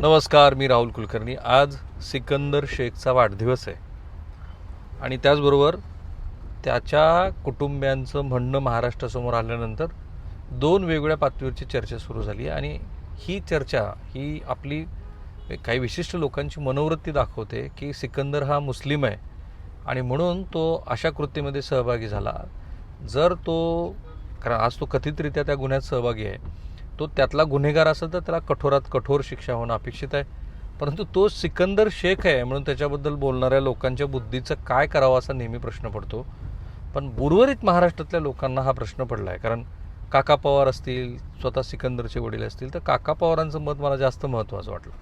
नमस्कार मी राहुल कुलकर्णी. आज सिकंदर शेखचा वाढदिवस आहे. आणि त्याचबरोबर त्याच्या कुटुंबियांचं म्हणणं महाराष्ट्रासमोर आल्यानंतर दोन वेगवेगळ्या पातळीवरची चर्चा सुरू झाली. आणि ही चर्चा ही आपली काही विशिष्ट लोकांची मनोवृत्ती दाखवते की सिकंदर हा मुस्लिम आहे. आणि म्हणून तो अशा कृतीमध्ये सहभागी झाला. जर तो कारण आज तो कथितरित्या त्या गुन्ह्यात सहभागी आहे तो त्यातला गुन्हेगार असेल तर त्याला कठोरात कठोर शिक्षा होणं अपेक्षित आहे. परंतु तो सिकंदर शेख आहे म्हणून त्याच्याबद्दल बोलणाऱ्या लोकांच्या बुद्धीचं काय करावं असा नेहमी प्रश्न पडतो. पण उर्वरित महाराष्ट्रातल्या लोकांना हा प्रश्न पडला आहे कारण काका पवार असतील स्वतः सिकंदरचे वडील असतील तर काका पवारांचं मत मला जास्त महत्त्वाचं वाटलं.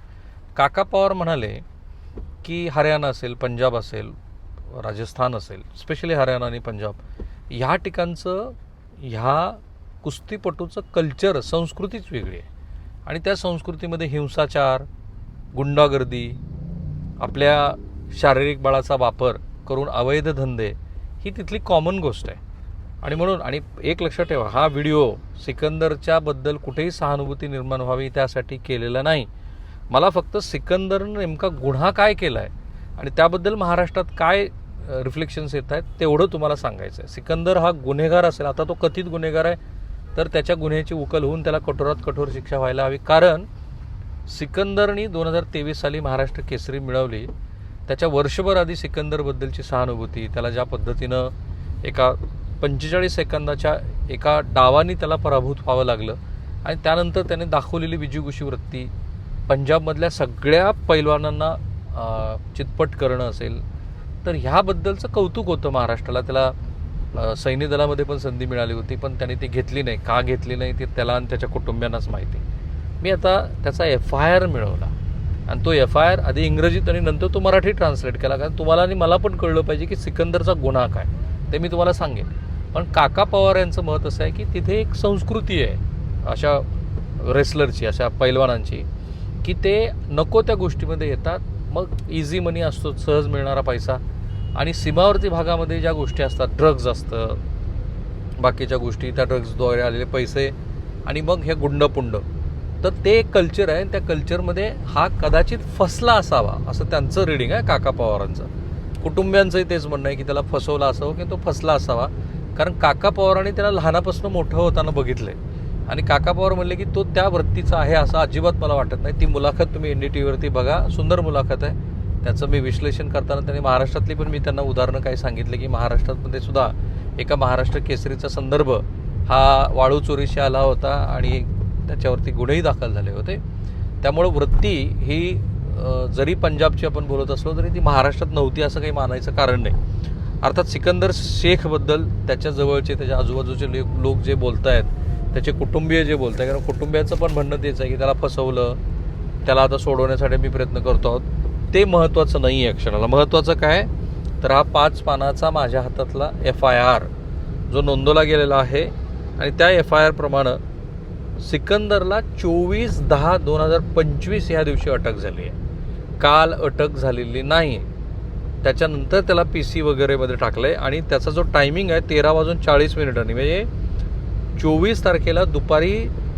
काका पवार म्हणाले की हरियाणा असेल पंजाब असेल राजस्थान असेल स्पेशली हरियाणा आणि पंजाब ह्या ठिकाणचं ह्या कुस्तीपटूचं कल्चर संस्कृतीच वेगळी आहे. आणि त्या संस्कृतीमध्ये हिंसाचार गुंडागर्दी आपल्या शारीरिक बळाचा वापर करून अवैध धंदे ही तिथली कॉमन गोष्ट आहे. आणि म्हणून आणि एक लक्षात ठेवा हा व्हिडिओ सिकंदरच्या बद्दल कुठेही सहानुभूती निर्माण व्हावी त्यासाठी केलेला नाही. मला फक्त सिकंदरनं नेमका गुन्हा काय केला आहे आणि त्याबद्दल महाराष्ट्रात काय रिफ्लेक्शन्स येत आहेत तेवढं तुम्हाला सांगायचं आहे सिकंदर हा गुन्हेगार असेल आता तो कथित गुन्हेगार आहे तर त्याच्या गुन्ह्याची उकल होऊन त्याला कठोरात कठोर शिक्षा व्हायला हवी. कारण सिकंदरनी दोन हजार तेवीस साली महाराष्ट्र केसरी मिळवली. त्याच्या वर्षभर आधी सिकंदरबद्दलची सहानुभूती त्याला ज्या पद्धतीनं एका पंचेचाळीस सेकंदाच्या एका डावाने त्याला पराभूत व्हावं लागलं आणि त्यानंतर त्याने दाखवलेली विजयगुशी वृत्ती पंजाबमधल्या सगळ्या पैलवानांना चितपट करणं असेल तर ह्याबद्दलचं कौतुक होतं महाराष्ट्राला. त्याला सैन्य दलामध्ये पण संधी मिळाली होती पण त्याने ती घेतली नाही. का घेतली नाही ते त्याला आणि त्याच्या कुटुंबियांनाच माहिती. मी आता त्याचा एफ आय आर मिळवला. आणि तो एफ आय आर आधी इंग्रजीत आणि नंतर तो मराठी ट्रान्सलेट केला कारण तुम्हाला आणि मला पण कळलं पाहिजे की सिकंदरचा गुन्हा काय. ते मी तुम्हाला सांगेन. पण काका पवार यांचं मत असं आहे की तिथे एक संस्कृती आहे अशा रेसलरची अशा पैलवानांची की ते नको त्या गोष्टीमध्ये येतात. मग इझी मनी असतो सहज मिळणारा पैसा. आणि सीमावर्ती भागामध्ये ज्या गोष्टी असतात ड्रग्ज असतं बाकीच्या गोष्टी त्या ड्रग्जद्वारे आलेले पैसे आणि मग हे गुंडपुंड. तर ते एक कल्चर आहे त्या कल्चरमध्ये हा कदाचित फसला असावा असं त्यांचं रिडिंग आहे काका पवारांचं. कुटुंबियांचंही तेच म्हणणं आहे की त्याला फसवला असावं की तो फसला असावा. कारण काका पवारांनी त्याला लहानापासून मोठं होताना बघितलं आहे आणि काका पवार म्हणले की तो त्या वृत्तीचा आहे असं अजिबात मला वाटत नाही. ती मुलाखत तुम्ही एन डी टी व्हीवरती बघा. सुंदर मुलाखत आहे. त्याचं मी विश्लेषण करताना त्यांनी महाराष्ट्रातली पण मी त्यांना उदाहरणं काही सांगितले की महाराष्ट्रामध्ये सुद्धा एका महाराष्ट्र केसरीचा संदर्भ हा वाळू चोरीशी आला होता आणि त्याच्यावरती गुन्हेही दाखल झाले होते. त्यामुळं वृत्ती ही जरी पंजाबची आपण बोलत असलो तरी ती महाराष्ट्रात नव्हती असं काही मानायचं कारण नाही. अर्थात सिकंदर शेखबद्दल त्याच्या जवळचे त्याच्या आजूबाजूचे लोक जे बोलत आहेत त्याचे कुटुंबीय जे बोलत आहेत कारण कुटुंबियाचं पण म्हणणं तेच आहे की त्याला फसवलं त्याला आता सोडवण्यासाठी मी प्रयत्न करतो आहोत. ते महत्त्वाचं नाही आहे क्षणाला. महत्त्वाचं काय? तर हा पाच पानाचा माझ्या हातातला एफ आय आर जो नोंदवला गेलेला आहे आणि त्या एफ आय आरप्रमाणे सिकंदरला चोवीस दहा दोन हजार पंचवीस ह्या दिवशी अटक झाली आहे. काल अटक झालेली नाही. त्याच्यानंतर त्याला पी सी वगैरेमध्ये टाकलं आहे आणि त्याचा जो टायमिंग आहे तेरा वाजून चाळीस मिनिटांनी. म्हणजे चोवीस तारखेला दुपारी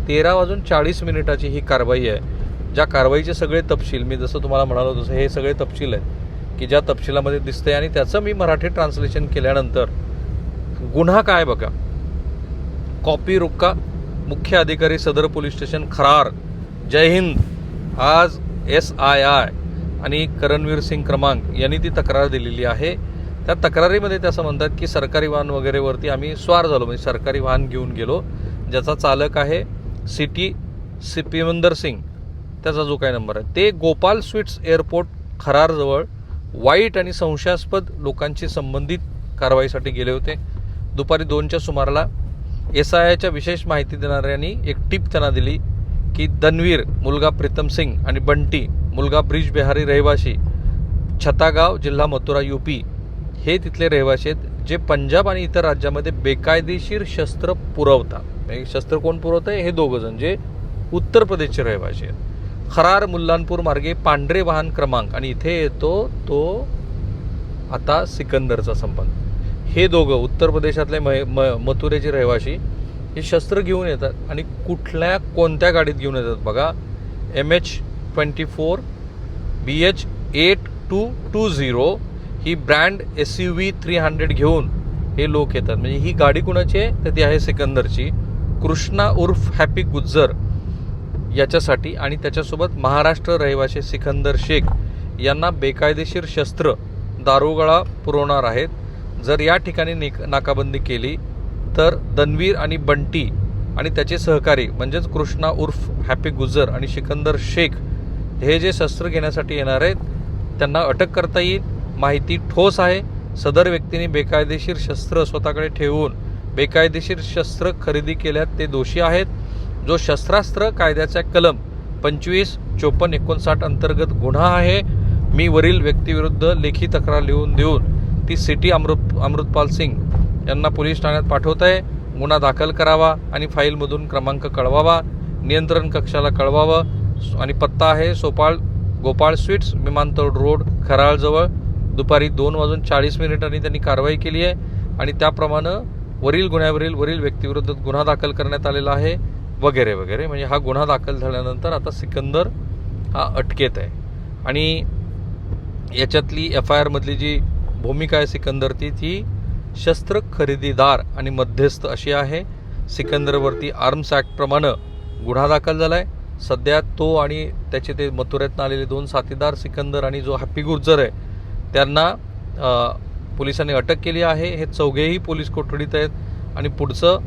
तेरा वाजून चाळीस मिनिटाची ही कारवाई आहे. ज्या कारवाईचे सगळे तपशील मी जसं तुम्हाला म्हणालो तसं हे सगळे तपशील आहेत की ज्या तपशिलामध्ये दिसते आणि त्याचं मी मराठी ट्रान्सलेशन केल्यानंतर गुन्हा काय बघा? कॉपी रुक्का मुख्य अधिकारी सदर पोलीस स्टेशन खरार जय हिंद. आज एस आय आय आणि करणवीर सिंग क्रमांक यांनी ती तक्रार दिलेली आहे. त्या तक्रारीमध्ये ते असं म्हणतात की सरकारी वाहन वगैरेवरती आम्ही स्वार झालो म्हणजे सरकारी वाहन घेऊन गेलो ज्याचा चालक आहे सिटी सिपिमंदर सिंग. त्याचा जो काही नंबर आहे ते गोपाल स्वीट्स एअरपोर्ट खरारजवळ वाईट आणि संशयास्पद लोकांशी संबंधित कारवाईसाठी गेले होते. दुपारी दोनच्या सुमाराला एस आय आयच्या विशेष माहिती देणाऱ्यांनी एक टीप त्यांना दिली की दनवीर मुलगा प्रीतम सिंग आणि बंटी मुलगा ब्रिज बिहारी रहिवासी छतागाव जिल्हा मथुरा यू पी हे तिथले रहिवासी आहेत जे पंजाब आणि इतर राज्यामध्ये बेकायदेशीर शस्त्र पुरवतात. शस्त्र कोण पुरवतं आहे हे दोघं जण जे उत्तर प्रदेशचे रहिवासी आहेत. खरार मुल्लानपूर मार्गे पांढरे वाहन क्रमांक. आणि इथे येतो तो आता सिकंदरचा संबंध. हे दोघं उत्तर प्रदेशातले म म मथुरेचे रहिवाशी हे शस्त्र घेऊन येतात आणि कुठल्या कोणत्या गाडीत घेऊन येतात बघा. M H twenty four B H eight two two zero ही brand S U V three hundred घेऊन हे लोक येतात. म्हणजे ही गाडी कुणाची आहे? तर ती आहे सिकंदरची. कृष्णा उर्फ हॅपी गुज्जर. याच्यासाठी आणि त्याच्यासोबत महाराष्ट्र रहिवासी सिकंदर शेख यांना बेकायदेशीर शस्त्र दारुगळा पुरवणार आहेत. जर या ठिकाणी निक नाकाबंदी केली तर दनवीर आणि बंटी आणि त्याचे सहकारी म्हणजेच कृष्णा उर्फ हॅपी गुजर आणि सिकंदर शेख हे जे शस्त्र घेण्यासाठी येणार आहेत त्यांना अटक करता येईल. माहिती ठोस आहे. सदर व्यक्तीने बेकायदेशीर शस्त्र स्वतःकडे ठेवून बेकायदेशीर शस्त्र खरेदी केल्यात ते दोषी आहेत. जो शस्त्रास्त्र कायद्याचा कलम पंचवीस चोपन्न एकोणसाठ अंतर्गत गुन्हा आहे मी वरील व्यक्तीविरुद्ध लेखी तक्रार लिहून देऊन ती सिटी अमृत अमृतपाल सिंग यांना पोलीस ठाण्यात पाठवत आहे गुन्हा दाखल करावा आणि फाईलमधून क्रमांक कळवावा नियंत्रण कक्षाला कळवावं. आणि पत्ता आहे सोपाळ गोपाळ स्वीट्स विमानतळ रोड खराळजवळ. दुपारी दोन वाजून चाळीस मिनिटांनी त्यांनी कारवाई केली आहे. आणि त्याप्रमाणे वरील गुन्ह्यावरील वरील व्यक्तीविरुद्ध गुन्हा दाखल करण्यात आलेला आहे. वगैरे वगैरे. म्हणजे हा गुन्हा दाखल झाल्यानंतर आता सिकंदर हा अटकेत आहे. आणि याच्यातली एफ आय आरमधली जी भूमिका आहे सिकंदरची ती शस्त्र खरेदीदार आणि मध्यस्थ अशी आहे. सिकंदरवरती आर्म्स ॲक्टप्रमाणे गुन्हा दाखल झाला आहे सध्या तो आणि त्याचे ते मथुऱ्यातनं आलेले दोन साथीदार सिकंदर आणि जो हॅपी गुर्जर आहे त्यांना पोलिसांनी अटक केली आहे. हे चौघेही पोलीस कोठडीत आहेत. आणि पुढचं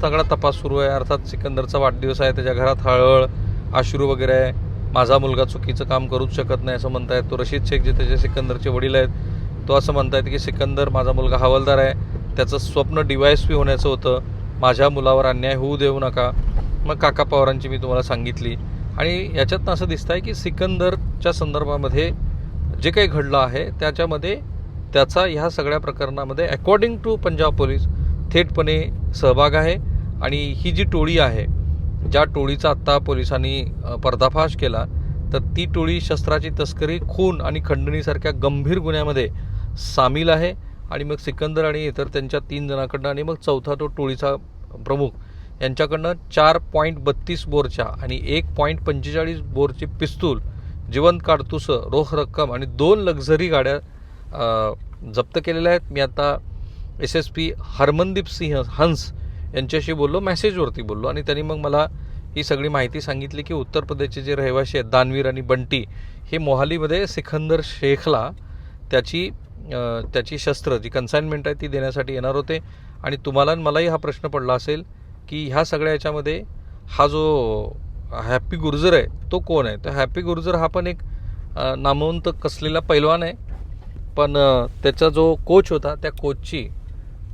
सगळा तपास सुरू आहे. अर्थात सिकंदरचा वाढदिवस आहे. त्याच्या घरात हळहळ अश्रू वगैरे आहे. माझा मुलगा चुकीचं काम करूच शकत नाही असं म्हणतायत. तो रशीद शेख जे त्याचे सिकंदरचे वडील आहेत तो असं म्हणतायत की सिकंदर माझा मुलगा हवालदार आहे. त्याचं स्वप्न डिवायस पी होण्याचं होतं. माझ्या मुलावर अन्याय होऊ देऊ नका. मग काका पवारांची मी तुम्हाला सांगितली. आणि याच्यातनं असं दिसतं आहे की सिकंदरच्या संदर्भामध्ये जे काही घडलं आहे त्याच्यामध्ये त्याचा ह्या सगळ्या प्रकरणामध्ये अकॉर्डिंग टू पंजाब पोलीस थेटपणे सहभाग आहे आणि ही जी टोळी आहे ज्या टोळीचा आत्ता पोलिसांनी पर्दाफाश केला तर ती टोळी शस्त्राची तस्करी खून आणि खंडणीसारख्या गंभीर गुन्ह्यामध्ये सामील आहे आणि मग सिकंदर आणि इतर त्यांच्या तीन जणांकडनं आणि मग चौथा तो टोळीचा प्रमुख यांच्याकडनं चार पॉईंट बत्तीस बोरच्या आणि एक पॉईंट पंचेचाळीस बोरची पिस्तूल जिवंत काडतुसं रोख रक्कम आणि दोन लक्झरी गाड्या जप्त केलेल्या आहेत. मी आता S S P Harmandeep Singh Hans यांच्याशी बोललो मेसेजवरती बोललो आणि त्यांनी मग मला ही सगळी माहिती सांगितली की उत्तर प्रदेशचे जे रहिवासी आहेत दानवीर आणि बंटी हे मोहालीमध्ये सिकंदर शेखला त्याची त्याची शस्त्र जी कन्साइनमेंट आहे ती देण्यासाठी येणार होते. आणि तुम्हाला आणि मलाही हा प्रश्न पडला असेल की ह्या सगळ्या याच्यामध्ये हा जो हॅपी गुर्जर आहे तो कोण आहे? तर हॅपी गुर्जर हा पण एक नामवंत कसलेला पैलवान आहे. पण त्याचा जो कोच होता त्या कोचची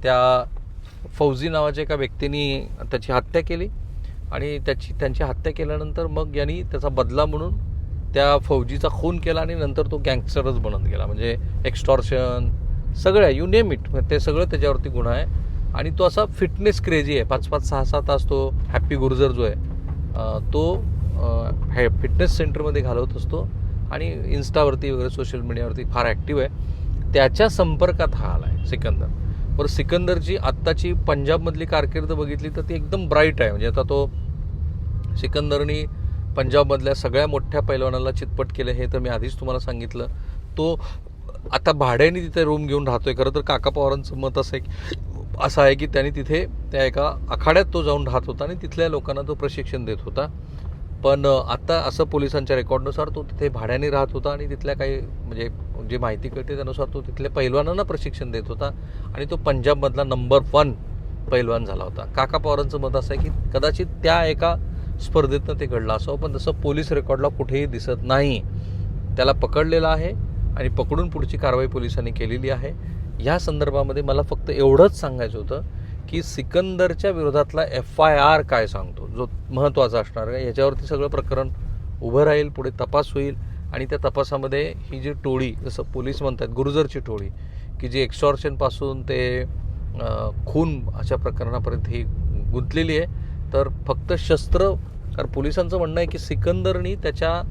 त्या फौजी नावाच्या एका व्यक्तीने त्याची हत्या केली आणि त्याची त्यांची हत्या केल्यानंतर मग यांनी त्याचा बदला म्हणून त्या फौजीचा खून केला आणि नंतर तो गँगस्टरच बनत गेला. म्हणजे एक्स्टॉर्शन सगळ्या यू नेम इट ते सगळं त्याच्यावरती गुन्हा आहे. आणि तो असा फिटनेस क्रेझी आहे. पाच पाच सहा सहा तास तो हॅप्पी गुर्जर जो आहे तो हे फिटनेस सेंटरमध्ये घालवत असतो. आणि इन्स्टावरती वगैरे सोशल मीडियावरती फार ॲक्टिव्ह आहे. त्याच्या संपर्कात हा आला आहे सिकंदर. बरं सिकंदरची आत्ताची पंजाबमधली कारकीर्द बघितली तर ती एकदम ब्राईट आहे. म्हणजे आता तो सिकंदरनी पंजाबमधल्या सगळ्या मोठ्या पैलवानाला चितपट केलं हे तर मी आधीच तुम्हाला सांगितलं. तो आता भाड्याने तिथे रूम घेऊन राहतोय. खरं तर काका पवारांचं मत असं आहे असं आहे की त्यांनी तिथे त्या एका आखाड्यात तो जाऊन राहत होता आणि तिथल्या लोकांना तो प्रशिक्षण देत होता. पण आत्ता असं पोलिसांच्या रेकॉर्डनुसार तो तिथे भाड्याने राहत होता आणि तिथल्या काही म्हणजे जी माहिती कळते त्यानुसार तो तिथल्या पैलवानांना प्रशिक्षण देत होता आणि तो पंजाबमधला नंबर वन पैलवान झाला होता. काका पवारांचं मत असं आहे की कदाचित त्या एका स्पर्धेतनं ते घडलं असावं पण तसं पोलीस रेकॉर्डला कुठेही दिसत नाही. त्याला पकडलेलं आहे आणि पकडून पुढची कारवाई पोलिसांनी केलेली आहे. ह्या संदर्भामध्ये मला फक्त एवढंच सांगायचं होतं की सिकंदरच्या विरोधातला एफ आय आर काय सांगतो? जो महत्त्वाचा असणार आहे. याच्यावरती सगळं प्रकरण उभं राहील पुढे तपास होईल आणि त्या तपासामध्ये ही जी टोळी जसं पोलीस म्हणतात गुरुजरची टोळी की जी एक्सॉर्शनपासून ते खून अशा प्रकरणापर्यंत ही गुंतलेली आहे. तर फक्त शस्त्र कारण पोलिसांचं म्हणणं आहे की सिकंदरनी त्याच्या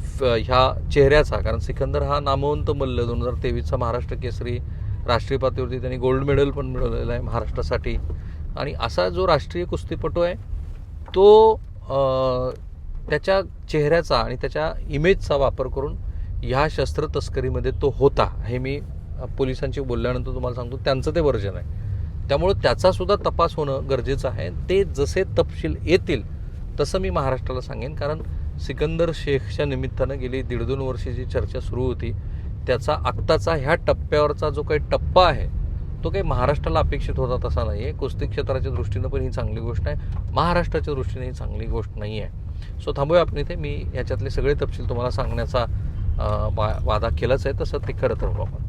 फ- ह्या चेहऱ्याचा कारण सिकंदर हा नामवंत मल्ल दोन हजार तेवीसचा महाराष्ट्र केसरी राष्ट्रीय पातळीवरती त्यांनी गोल्ड मेडल पण मिळवलेलं आहे महाराष्ट्रासाठी. आणि असा जो राष्ट्रीय कुस्तीपटू आहे तो त्याच्या चेहऱ्याचा आणि त्याच्या इमेजचा वापर करून ह्या शस्त्र तस्करीमध्ये तो होता हे मी पोलिसांशी बोलल्यानंतर तुम्हाला सांगतो त्यांचं ते वर्जन आहे. त्यामुळं त्याचासुद्धा तपास होणं गरजेचं आहे. ते जसे तपशील येतील तसं मी महाराष्ट्राला सांगेन. कारण सिकंदर शेखच्या निमित्तानं गेली दीड दोन वर्षाची चर्चा सुरू होती. त्याचा आत्ताचा ह्या टप्प्यावरचा जो काही टप्पा आहे तो काही महाराष्ट्राला अपेक्षित होता तसा नाही आहे कुस्ती क्षेत्राच्या दृष्टीनं पण ही चांगली गोष्ट आहे. महाराष्ट्राच्या दृष्टीने ही चांगली गोष्ट नाही आहे सो थांबूया आपण इथे. मी ह्याच्यातले सगळे तपशील तुम्हाला सांगण्याचा वा वादा केलाच आहे. तसं ते करत राहू आपण.